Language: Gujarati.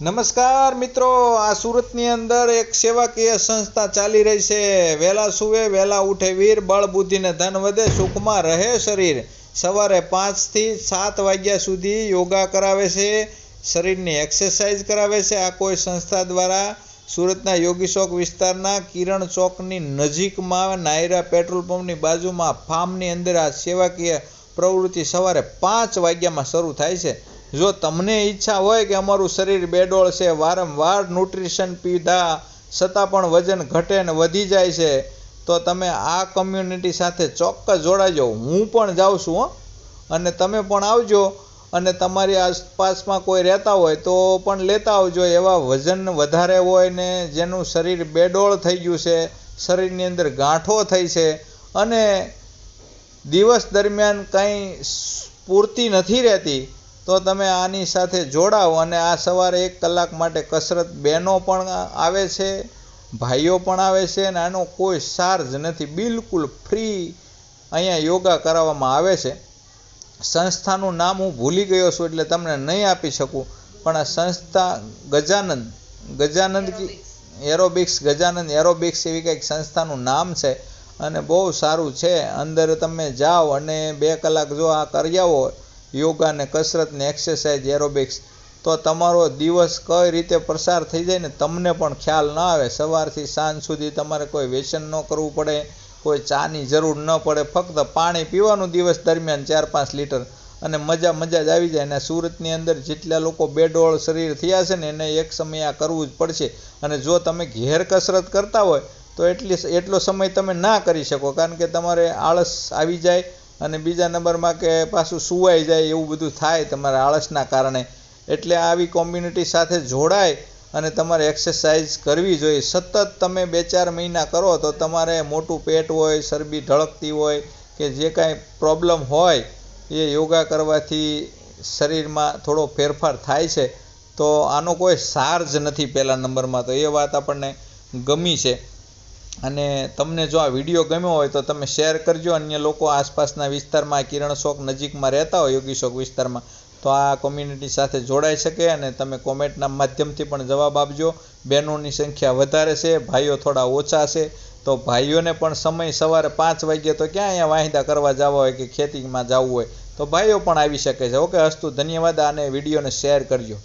નમસ્કાર મિત્રો, આ સુરતની અંદર એક સેવાકીય સંસ્થા ચાલી રહી છે. વહેલા સુવે, વહેલા ઉઠે વીર, બળ બુદ્ધિને ધન વધે, સુખમાં રહે શરીર. સવારે પાંચથી સાત વાગ્યા સુધી યોગા કરાવે છે, શરીરની એક્સરસાઇઝ કરાવે છે. આ કોઈ સંસ્થા દ્વારા સુરતના યોગી ચોક વિસ્તારના કિરણ ચોકની નજીકમાં નાયરા પેટ્રોલ પંપની બાજુમાં ફાર્મની અંદર આ સેવાકીય પ્રવૃત્તિ સવારે પાંચ વાગ્યામાં શરૂ થાય છે. જો તમને ઈચ્છા હોય કે અમારું શરીર બેડોળ છે, વારંવાર ન્યુટ્રિશન પીધા છતાં પણ વજન ઘટે ને વધી જાય છે, તો તમે આ કમ્યુનિટી સાથે ચોક્કસ જોડાજો. હું પણ જાઉં છું, હો. અને તમે પણ આવજો. અને તમારી આસપાસમાં કોઈ રહેતા હોય તો પણ લેતા આવજો. એવા વજન વધારે હોય ને જેનું શરીર બેડોળ થઈ ગયું છે, શરીરની અંદર ગાંઠો થઈ છે, અને દિવસ દરમિયાન કંઈ પૂરતી નથી રહેતી તો તમે આની સાથે જોડાઓ અને આ સવારે એક કલાક માટે કસરત બહેનો પણ આવે છે ભાઈઓ પણ આવે છે અને આનો કોઈ ચાર્જ નથી. બિલકુલ ફ્રી અહીંયા યોગા કરાવવામાં આવે છે. સંસ્થાનું નામ હું ભૂલી ગયો છું એટલે તમને નહીં આપી શકું પણ આ સંસ્થા ગજાનંદ ગજાનંદ એરોબિક્સ ગજાનંદ એરોબિક્સ એવી કંઈક સંસ્થાનું નામ છે અને બહુ સારું છે. અંદર તમે જાઓ અને બે કલાક જો આ કરી આવો યોગા ને કસરત ને એક્સરસાઇઝ એરોબિક્સ તો તમારો દિવસ કઈ રીતે પસાર થઈ જાય ને તમને પણ ખ્યાલ ન આવે. સવારથી સાંજ સુધી તમારે કોઈ વ્યસન ન કરવું પડે, કોઈ ચાની જરૂર ન પડે. ફક્ત પાણી પીવાનું દિવસ દરમિયાન ચાર પાંચ લીટર. અને મજા મજા જ આવી જાય અને સુરતની અંદર જેટલા લોકો બેડોળ શરીર થયા છે ને એને એક સમય આ કરવું જ પડશે. અને જો તમે ઘેર કસરત કરતા હોય, તો એટલી એટલો સમય તમે ના કરી શકો. કારણ કે તમારે આળસ આવી જાય અને બીજા નંબરમાં કે પાછું સુવાઈ જાય એવું બધું થાય તમારા આળસના કારણે. એટલે આવી કોમ્યુનિટી સાથે જોડાય અને તમારે એક્સરસાઇઝ કરવી જોઈએ. સતત તમે બે ચાર મહિના કરો તો તમારે મોટું પેટ હોય ચરબી ઢળકતી હોય કે જે કાંઈ પ્રોબ્લેમ હોય, એ યોગા કરવાથી શરીરમાં થોડો ફેરફાર થાય છે. તો આનો કોઈ સાર જ નથી પહેલા નંબરમાં. તો એ વાત આપણને ગમી છે. અને તમને જો આ વીડિયો ગમ્યો હોય તો તમે શેર કરજો. અન્ય લોકો આસપાસના વિસ્તારમાં, કિરણ શોક નજીકમાં રહેતા હોય, યોગી ચોક વિસ્તારમાં, તો આ કોમ્યુનિટી સાથે જોડાઈ શકે અને તમે કોમેન્ટના માધ્યમથી પણ જવાબ આપજો. બહેનોની સંખ્યા વધારે છે, ભાઈઓ થોડા ઓછા છે, તો ભાઈઓને પણ સમય સવારે પાંચ વાગ્યે તો ક્યાં અહીંયા વાહિદા કરવા જવા હોય કે ખેતીમાં જવું હોય, તો ભાઈઓ પણ આવી શકે છે. ઓકે, અસ્તુ, ધન્યવાદ અને વિડીયોને શેર કરજો.